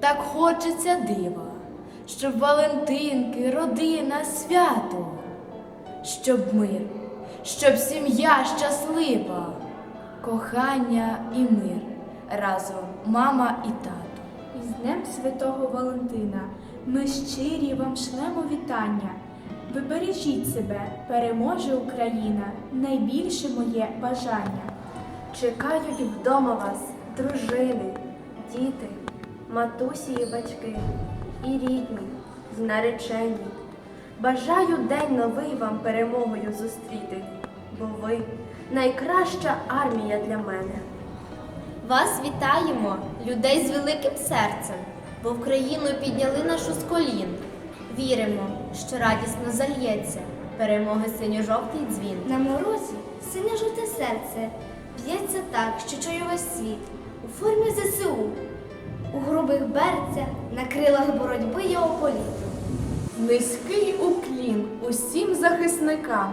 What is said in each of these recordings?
Так хочеться дива, щоб Валентинки, родина, свято, щоб мир, щоб сім'я щаслива, кохання і мир разом мама і тато. Із Днем Святого Валентина ми щирі вам шлемо вітання. Ви бережіть себе, переможе Україна, найбільше моє бажання. Чекають вдома вас дружини, діти, матусі і батьки, і рідні, і наречені. Бажаю день новий вам перемогою зустріти, бо ви найкраща армія для мене. Вас вітаємо, людей з великим серцем, бо в країну підняли нашу з колін. Віримо, що радісно зальється перемоги синьо-жовтий дзвін. На морозі синє жовте серце б'ється так, що чує весь світ у формі ЗСУ, у грубих берцях, на крилах боротьби його політу. Низький уклін усім захисникам,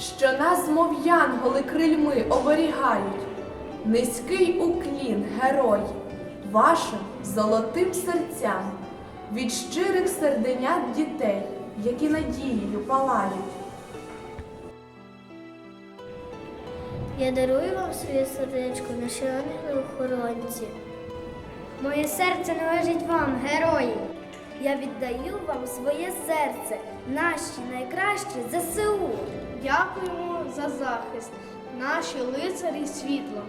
що нас, мов янголи, крильми оберігають. Низький уклін, герої, вашим золотим серцям, від щирих серденят дітей, які надією палають. Я дарую вам своє сердечко, наші ангели-охоронці. Моє серце належить вам, герої. Я віддаю вам своє серце, наші найкращі ЗСУ. Дякуємо за захист, наші лицарі світла.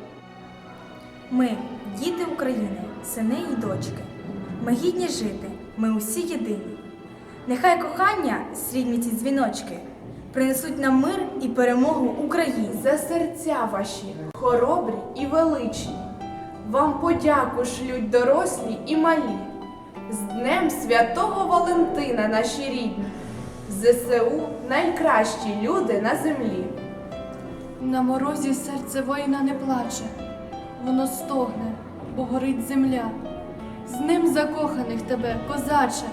Ми, діти України, сини і дочки. Ми гідні жити, ми усі єдині. Нехай кохання, срібні ці дзвіночки, принесуть нам мир і перемогу Україні. За серця ваші, хоробрі і величні, вам подяку шлють дорослі і малі. З Днем Святого Валентина, наші рідні, ЗСУ найкращі люди на землі. На морозі серце воїна не плаче, воно стогне, бо горить земля. З ним закоханих тебе, козаче,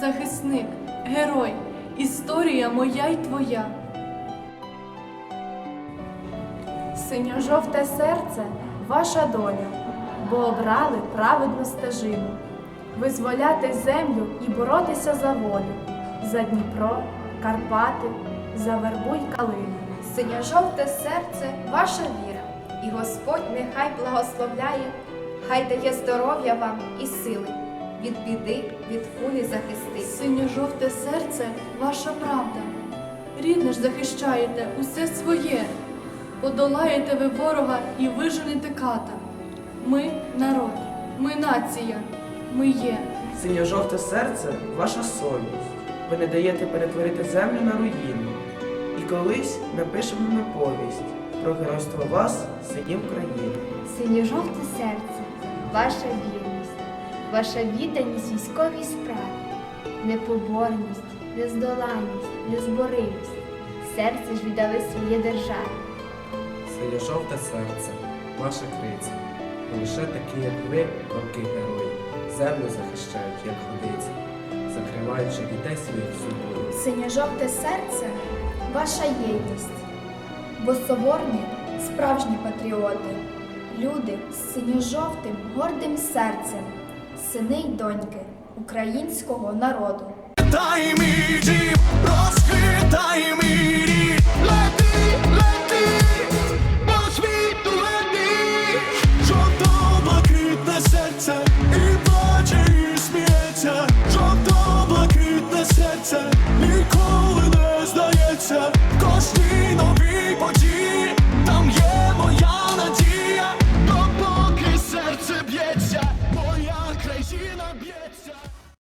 захисник, герой, історія моя й твоя. Синьо-жовте серце ваша доля, бо обрали праведну стежину, визволяти землю і боротися за волю, за Дніпро, Карпати, за вербу й калину. Синьо-жовте серце ваша віра, і Господь нехай благословляє, хай дає здоров'я вам і сили, від біди, від кулі захистить. Синьо-жовте серце ваша правда. Рідне ж захищаєте усе своє. Подолаєте ви ворога і виженете ката. Ми народ, ми нація, ми є. Синьо-жовте серце ваша совість. Ви не даєте перетворити землю на руїну. І колись напишемо ми повість про геройство вас, синів України. Синьо-жовте серце, ваша вірність, ваша відданість військовій справі, непоборність, нездоланність, незборимість. Серце ж віддали своє державі. Синьо-жовте серце, ваша криця. Лише такі, як ви, роки герої, землю захищають, як годиться, закриваючи дітей своїх собою. Синьо-жовте серце ваша єдність, бо соборні справжні патріоти, люди з синьо-жовтим гордим серцем, сини й доньки українського народу. Дай розхитай мій